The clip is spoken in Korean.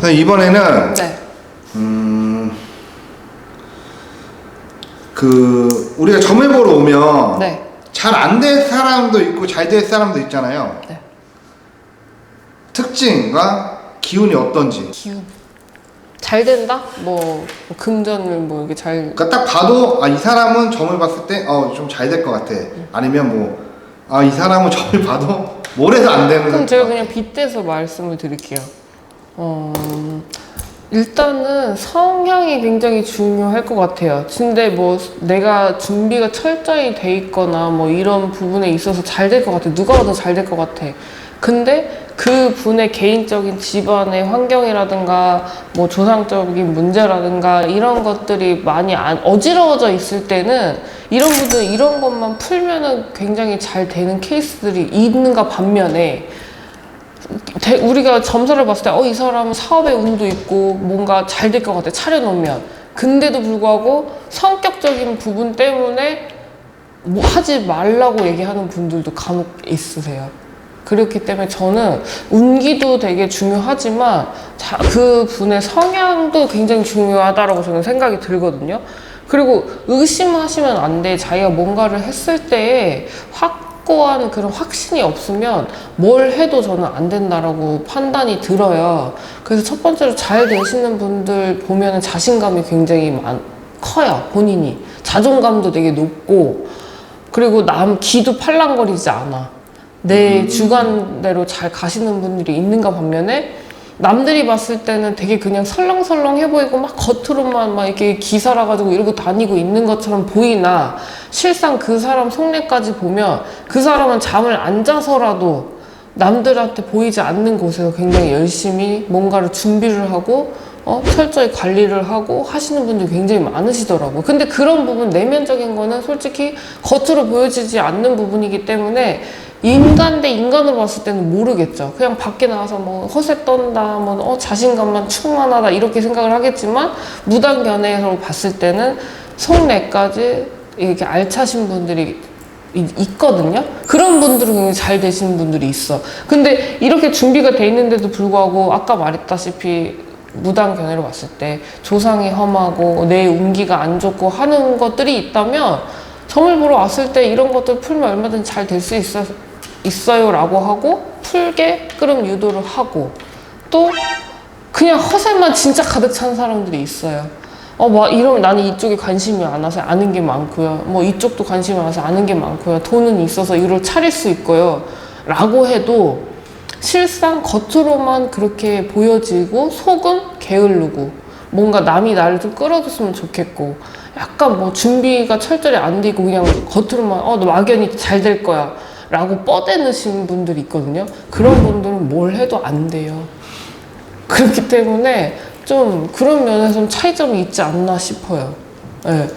그래서 이번에는 네. 음, 그 우리가 점을 보러 오면 네. 잘 안 될 사람도 있고 잘 될 사람도 있잖아요. 네. 특징과 기운이 어떤지. 기운. 잘 된다? 뭐, 뭐 금전을 뭐 이렇게 잘. 그러니까 딱 봐도 아, 이 사람은 점을 봤을 때 어, 좀 잘 될 것 같아. 아니면 뭐 아, 이 사람은 점을 봐도 뭘 해도 안 되는 그럼 제가 것 그냥 빗대서 말씀을 드릴게요. 어, 일단은 성향이 굉장히 중요할 것 같아요. 근데 뭐 내가 준비가 철저히 돼 있거나 뭐 이런 부분에 있어서 잘 될 것 같아. 누가 봐도 잘 될 것 같아. 근데 그 분의 개인적인 집안의 환경이라든가 뭐 조상적인 문제라든가 이런 것들이 많이 안, 어지러워져 있을 때는 이런 분들 이런 것만 풀면은 굉장히 잘 되는 케이스들이 있는가 반면에 대- 우리가 점수를 봤을 때, 어, 이 사람은 사업의 운도 있고, 뭔가 잘 될 것 같아, 차려놓으면. 근데도 불구하고, 성격적인 부분 때문에, 뭐 하지 말라고 얘기하는 분들도 간혹 있으세요. 그렇기 때문에 저는 운기도 되게 중요하지만, 자, 그 분의 성향도 굉장히 중요하다라고 저는 생각이 들거든요. 그리고 의심하시면 안 돼. 자기가 뭔가를 했을 때에 확고한 그런 확신이 없으면 뭘 해도 저는 안 된다라고 판단이 들어요. 그래서 첫 번째로 잘 되시는 분들 보면 자신감이 굉장히 많, 커요. 본인이. 자존감도 되게 높고, 그리고 남 기도 팔랑거리지 않아. 내 주관대로 잘 가시는 분들이 있는가 반면에 남들이 봤을 때는 되게 그냥 설렁설렁해 보이고 막 겉으로만 막 이렇게 기사라 가지고 이러고 다니고 있는 것처럼 보이나 실상 그 사람 속내까지 보면 그 사람은 잠을 안 자서라도 남들한테 보이지 않는 곳에서 굉장히 열심히 뭔가를 준비를 하고 어, 철저히 관리를 하고 하시는 분들이 굉장히 많으시더라고요. 근데 그런 부분, 내면적인 거는 솔직히 겉으로 보여지지 않는 부분이기 때문에 인간 대 인간으로 봤을 때는 모르겠죠. 그냥 밖에 나가서 뭐 허세 떤다, 뭐 어, 자신감만 충만하다 이렇게 생각을 하겠지만 무단견해로 봤을 때는 속내까지 이렇게 알차신 분들이 이- 있거든요. 그런 분들은 굉장히 잘 되시는 분들이 있어. 근데 이렇게 준비가 돼 있는데도 불구하고 아까 말했다시피 무단 견해로 봤을 때 조상이 험하고 내 운기가 안 좋고 하는 것들이 있다면 점을 보러 왔을 때 이런 것들 풀면 얼마든지 잘될 수 있어, 있어요 라고 하고 풀게 끌음 유도를 하고 또 그냥 허세만 진짜 가득 찬 사람들이 있어요. 어, 뭐, 이러면 나는 이쪽에 관심이 많아서 아는 게 많고요. 뭐, 이쪽도 관심이 많아서 아는 게 많고요. 돈은 있어서 이를 차릴 수 있고요. 라고 해도 실상 겉으로만 그렇게 보여지고 속은 게을르고 뭔가 남이 나를 좀 끌어줬으면 좋겠고 약간 뭐 준비가 철저히 안 되고 그냥 겉으로만 어, 너 막연히 잘 될 거야. 라고 뻗대는 분들이 있거든요. 그런 분들은 뭘 해도 안 돼요. 그렇기 때문에 좀 그런 면에서는 차이점이 있지 않나 싶어요. 예.